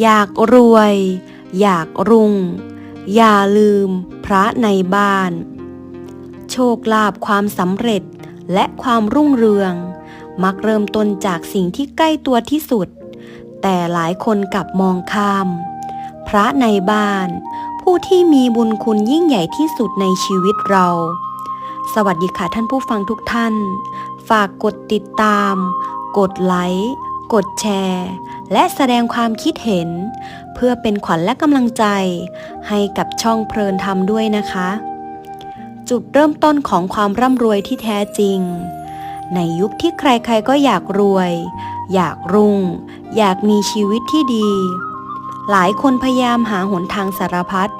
อยากรวย อยากรุ่งอย่าลืมพระในบ้าน โชคลาภความสำเร็จและความรุ่งเรือง มักเริ่มต้นจากสิ่งที่ใกล้ตัวที่สุด แต่หลายคนกลับมองข้าม พระในบ้าน ผู้ที่มีบุญคุณยิ่งใหญ่ที่สุดในชีวิตเรา สวัสดีค่ะท่านผู้ฟังทุกท่าน ฝากกดติดตาม กดไลค์ กดแชร์ และแสดงความคิดเห็น เพื่อเป็นขวัญและกำลังใจ ให้กับช่องเพลินธรรมด้วยนะคะ จุดเริ่มต้นของความร่ำรวยที่แท้จริง ในยุคที่ใครๆก็อยากรวย อยากรุ่ง อยากมีชีวิตที่ดี หลายคนพยายามหาหนทางสารพัด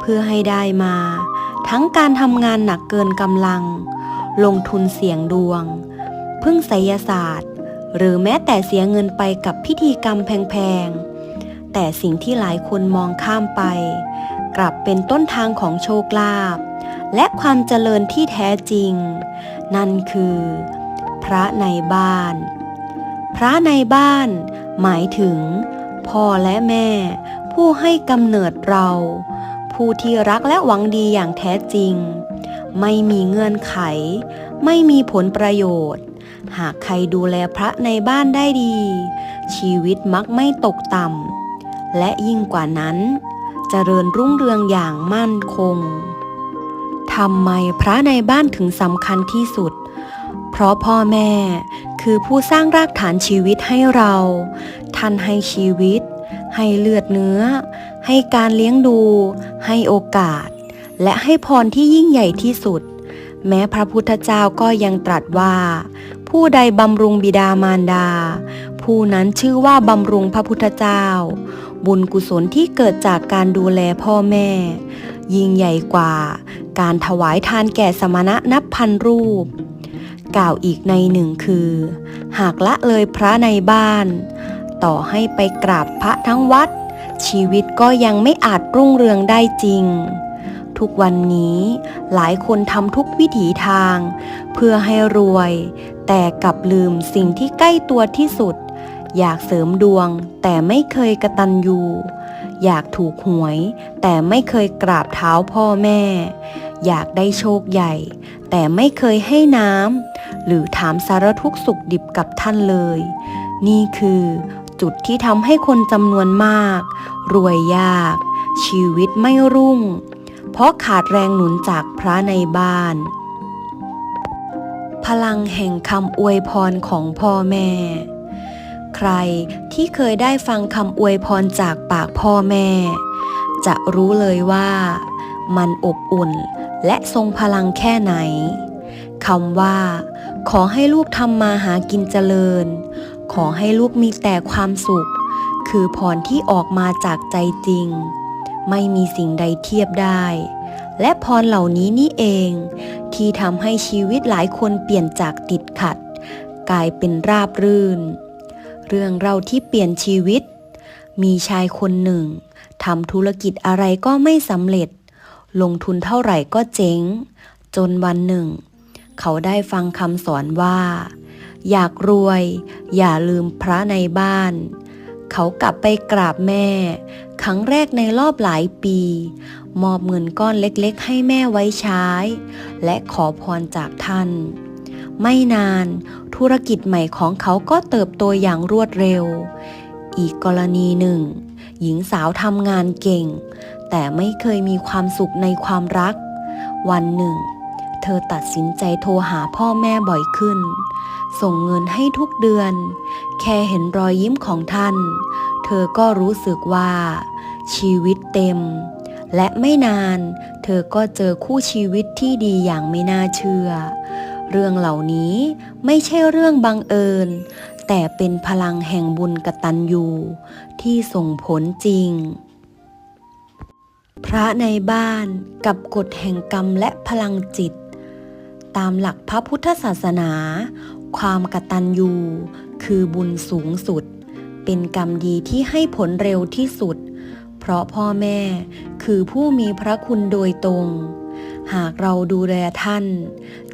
เพื่อให้ได้มา ทั้งการทำงานหนักเกินกำลัง ลงทุนเสี่ยงดวง พึ่งไสยศาสตร์ หรือแม้แต่เสียเงินไปกับพิธีกรรมแพงๆ แต่สิ่งที่หลายคนมองข้ามไป กลับเป็นต้นทางของโชคลาภและความเจริญที่แท้จริง นั่นคือ พระในบ้าน พระในบ้าน หมายถึง พ่อและแม่ ผู้ให้กำเนิดเรา ผู้ที่รักและหวังดีอย่างแท้จริง ไม่มีเงื่อนไข ไม่มีผลประโยชน์ หากใครดูแลพระในบ้านได้ดี ชีวิตมักไม่ตกต่ำและยิ่งกว่านั้นจเจริญรุ่งเรืองอย่างมั่นคงทำไมพระในบ้านถึงสำคัญที่สุด เพราะพ่อแม่คือผู้สร้างรากฐานชีวิตให้เรา ท่านให้ชีวิต ให้เลือดเนื้อ ให้การเลี้ยงดู ให้โอกาส และให้พรที่ยิ่งใหญ่ที่สุด แม้พระพุทธเจ้าก็ยังตรัสว่า ผู้ใดบำรุงบิดามารดา ผู้นั้นชื่อว่าบำรุงพระพุทธเจ้า บุญกุศลที่เกิดจากการดูแลพ่อแม่ ยิ่งใหญ่กว่า การถวายทานแก่สมณะนับพันรูป กล่าวอีกในหนึ่งคือ หากละเลยพระในบ้าน ต่อให้ไปกราบพระทั้งวัดชีวิตก็ยังไม่อาจรุ่งเรืองได้จริง ทุกวันนี้หลายคนทำทุกวิถีทาง เพื่อให้รวย แต่กลับลืมสิ่งที่ใกล้ตัวที่สุด อยากเสริมดวง แต่ไม่เคยกระตันยูอยากถูกหวย แต่ไม่เคยกราบเท้าพ่อแม่ อยากได้โชคใหญ่ แต่ไม่เคยให้น้ำหรือถามสารทุกสุขดิบกับท่านเลย นี่คือ จุดที่ทำให้คนจำนวนมาก รวยยาก ชีวิตไม่รุ่ง เพราะขาดแรงหนุนจากพระในบ้าน พลังแห่งคำอวยพรของพ่อแม่ ใครที่เคยได้ฟังคำอวยพรจากปากพ่อแม่ จะรู้เลยว่ามันอบอุ่นและทรงพลังแค่ไหนคำว่า ขอให้ลูกทำมาหากินเจริญ ขอให้ลูกมีแต่ความสุข คือพรที่ออกมาจากใจจริง ไม่มีสิ่งใดเทียบได้ และพรเหล่านี้นี่เอง ที่ทำให้ชีวิตหลายคนเปลี่ยนจากติดขัด กลายเป็นราบรื่น เรื่องเราที่เปลี่ยนชีวิต มีชายคนหนึ่งทำธุรกิจอะไรก็ไม่สำเร็จ ลงทุนเท่าไหร่ก็เจ๊ง จนวันหนึ่ง เขาได้ฟังคำสอนว่า อยากรวย อย่าลืมพระในบ้าน เขากลับไปกราบแม่ ครั้งแรกในรอบหลายปี มอบเงินก้อนเล็กๆ ให้แม่ไว้ใช้ และขอพรจากท่าน ไม่นานธุรกิจใหม่ของเขาก็เติบโตอย่างรวดเร็ว อีกกรณีหนึ่ง หญิงสาวทำงานเก่ง แต่ไม่เคยมีความสุขในความรัก วันหนึ่ง เธอตัดสินใจโทรหาพ่อแม่บ่อยขึ้น ส่งเงินให้ทุกเดือน แค่เห็นรอยยิ้มของท่าน เธอก็รู้สึกว่า ชีวิตเต็ม และไม่นาน เธอก็เจอคู่ชีวิตที่ดีอย่างไม่น่าเชื่อ เรื่องเหล่านี้ไม่ใช่เรื่องบังเอิญ แต่เป็นพลังแห่งบุญกตัญญูที่ส่งผลจริง พระในบ้านกับกฎแห่งกรรมและพลังจิต ตามหลักพระพุทธศาสนา ความกตัญญู คือบุญสูงสุด เป็นกรรมดีที่ให้ผลเร็วที่สุด เพราะพ่อแม่คือผู้มีพระคุณโดยตรง หากเราดูแลท่าน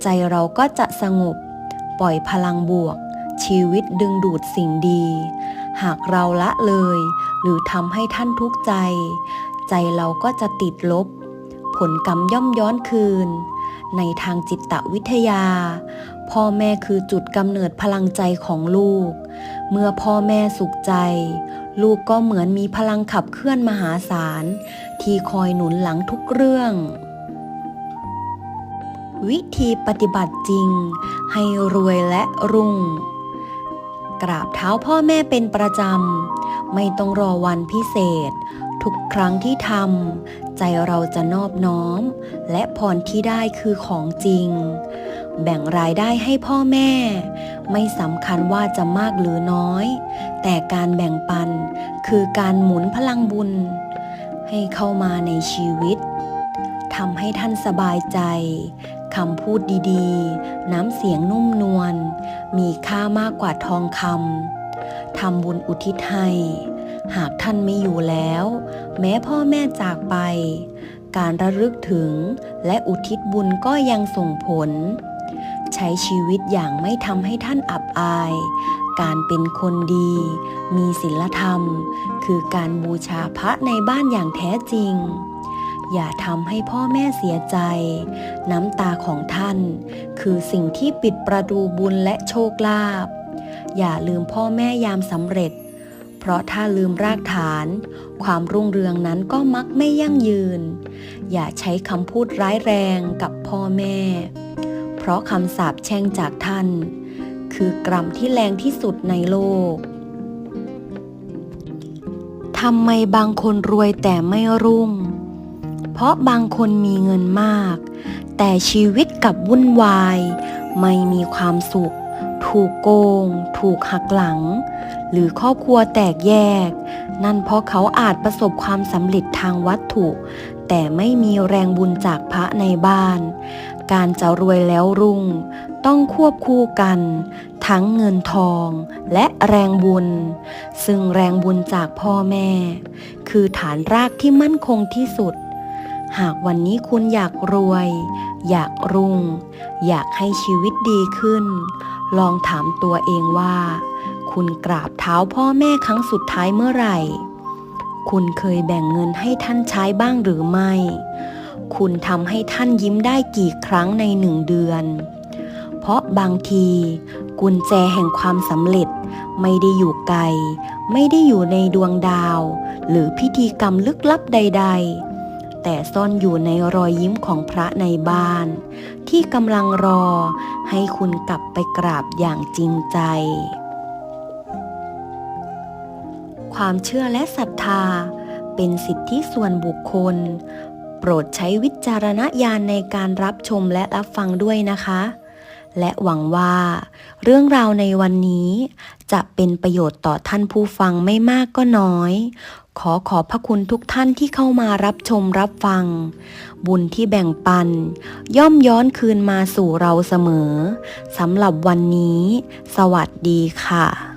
ใจเราก็จะสงบ ปล่อยพลังบวก ชีวิตดึงดูดสิ่งดี หากเราละเลย หรือทำให้ท่านทุกข์ใจ ใจเราก็จะติดลบ ผลกรรมย่อมย้อนคืน ในทางจิตวิทยา พ่อแม่คือจุดกำเนิดพลังใจของลูก เมื่อพ่อแม่สุขใจ ลูกก็เหมือนมีพลังขับเคลื่อนมหาศาล ที่คอยหนุนหลังทุกเรื่อง วิธีปฏิบัติจริง ให้รวยและรุ่ง กราบเท้าพ่อแม่เป็นประจำ ไม่ต้องรอวันพิเศษ ทุกครั้งที่ทำ ใจเราจะนอบน้อม และพรที่ได้คือของจริง แบ่งรายได้ให้พ่อแม่ ไม่สำคัญว่าจะมากหรือน้อย แต่การแบ่งปันคือการหมุนพลังบุญ ให้เข้ามาในชีวิตทำให้ท่านสบายใจคำพูดดีๆ น้ำเสียงนุ่มนวล มีค่ามากกว่าทองคำทำบุญอุทิศให้ หากท่านไม่อยู่แล้ว แม้พ่อแม่จากไป การระลึกถึงและอุทิศบุญก็ยังส่งผล ใช้ชีวิตอย่างไม่ทำให้ท่านอับอาย การเป็นคนดี มีศีลธรรม คือการบูชาพระในบ้านอย่างแท้จริง อย่าทำให้พ่อแม่เสียใจ น้ำตาของท่าน คือสิ่งที่ปิดประตูบุญและโชคลาภอย่าลืมพ่อแม่ยามสำเร็จ เพราะถ้าลืมรากฐาน ความรุ่งเรืองนั้นก็มักไม่ยั่งยืน อย่าใช้คำพูดร้ายแรงกับพ่อแม่ เพราะคำสาปแช่งจากท่าน คือกรรมที่แรงที่สุดในโลกทำไมบางคนรวยแต่ไม่รุ่ง เพราะบางคนมีเงินมาก แต่ชีวิตกับวุ่นวาย ไม่มีความสุข ถูกโกง ถูกหักหลัง หรือครอบครัวแตกแยก นั่นเพราะเขาอาจประสบความสำเร็จทางวัตถุ แต่ไม่มีแรงบุญจากพระในบ้าน การจะรวยแล้วรุ่ง ต้องควบคู่กัน ทั้งเงินทองและแรงบุญ ซึ่งแรงบุญจากพ่อแม่ คือฐานรากที่มั่นคงที่สุด หากวันนี้คุณอยากรวย อยากรุ่ง อยากให้ชีวิตดีขึ้น ลองถามตัวเองว่า คุณกราบเท้าพ่อแม่ครั้งสุดท้ายเมื่อไหร่ คุณเคยแบ่งเงินให้ท่านใช้บ้างหรือไม่ คุณทำให้ท่านยิ้มได้กี่ครั้งในหนึ่งเดือน เพราะบางที กุญแจแห่งความสำเร็จไม่ได้อยู่ไกล ไม่ได้อยู่ในดวงดาว หรือพิธีกรรมลึกลับใด ๆ แต่ซ่อนอยู่ในรอยยิ้มของพระในบ้าน ที่กำลังรอ ให้คุณกลับไปกราบอย่างจริงใจ ความเชื่อและศรัทธา เป็นสิทธิส่วนบุคคล โปรดใช้วิจารณญาณในการรับชมและรับฟังด้วยนะคะ และหวังว่า เรื่องราวในวันนี้จะเป็นประโยชน์ต่อท่านผู้ฟังไม่มากก็น้อย ขอขอบพระคุณทุกท่านที่เข้ามารับชมรับฟัง บุญที่แบ่งปัน ย่อมย้อนคืนมาสู่เราเสมอสำหรับวันนี้ สวัสดีค่ะ